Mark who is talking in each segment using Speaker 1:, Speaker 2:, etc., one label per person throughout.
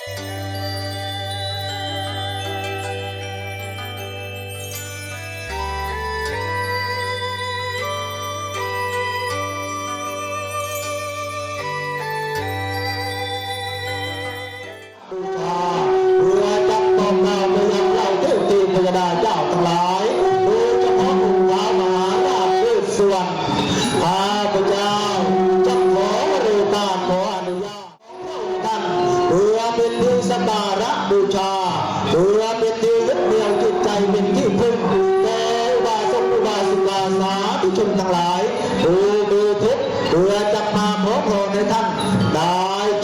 Speaker 1: พตีนพญาดาเจ้าทั้งหลายโดยเฉพาะองค์พระมหาราชเวสสุวรรณข้าพเจ้าจะ บูชาเพื่อเป็นที่ยึดเหนี่ยวจิตใจเป็นที่พึ่งแก่บาสกุบาสุกาสาทุชนทั้งหลายดูดูทุกข์เพื่อจะมาขอพรในท่านได้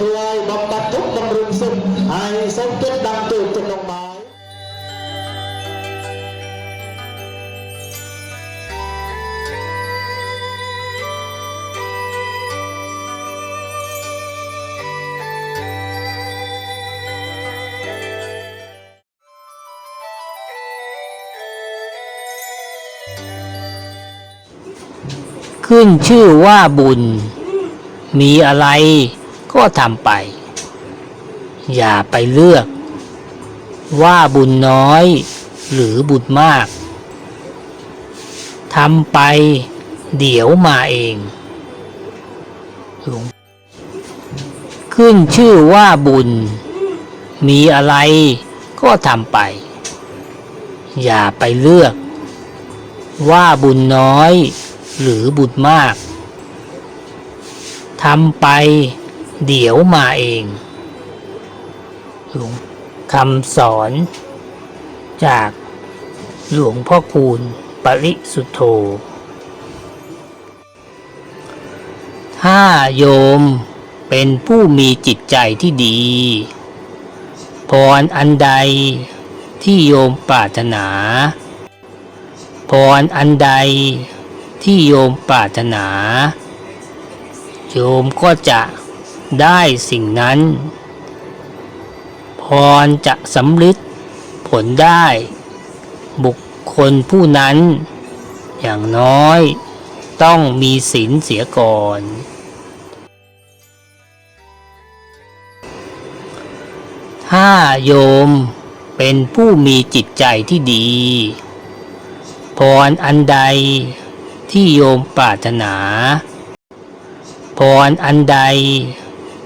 Speaker 1: ช่วยบำบัดทุกข์บำรุงสุขให้สมเกตดังตูดจนลงมา
Speaker 2: ขึ้นชื่อว่าบุญ มีอะไรก็ทำไป อย่าไปเลือก ว่าบุญน้อยหรือบุญมากทำไปเดี๋ยวมาเองหลวงขึ้นชื่อว่าบุญ มีอะไรก็ทำไป อย่าไปเลือก ว่าบุญน้อย หรือบุญมากทำไปเดี๋ยวมาเองหลวงคำสอน จากหลวงพ่อคูณปริสุทโธ ถ้าโยมเป็นผู้มีจิตใจที่ดี พรอันใดที่โยมปรารถนา พรอันใดที่โยมปรารถนา โยมก็จะได้สิ่งนั้น พรจะสำลิดผลได้ บุคคลผู้นั้น อย่างน้อยต้องมีศีลเสียก่อน ถ้าโยมเป็นผู้มีจิตใจที่ดี พรอันใดที่โยมปรารถนา พรอันใด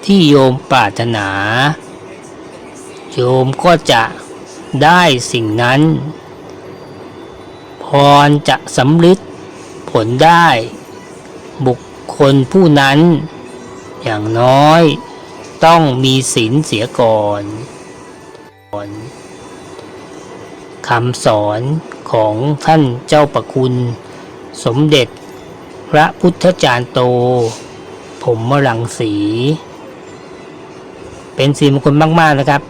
Speaker 2: ที่โยมปรารถนา โยมก็จะได้สิ่งนั้น พรจะสำลิดผลได้ บุคคลผู้นั้น อย่างน้อยต้องมีศีลเสียก่อน คำสอนของท่านเจ้าประคุณ สมเด็จ พระพุทธจารย์โต ผมมรังสี เป็นสีมงคลมาก ๆ นะครับ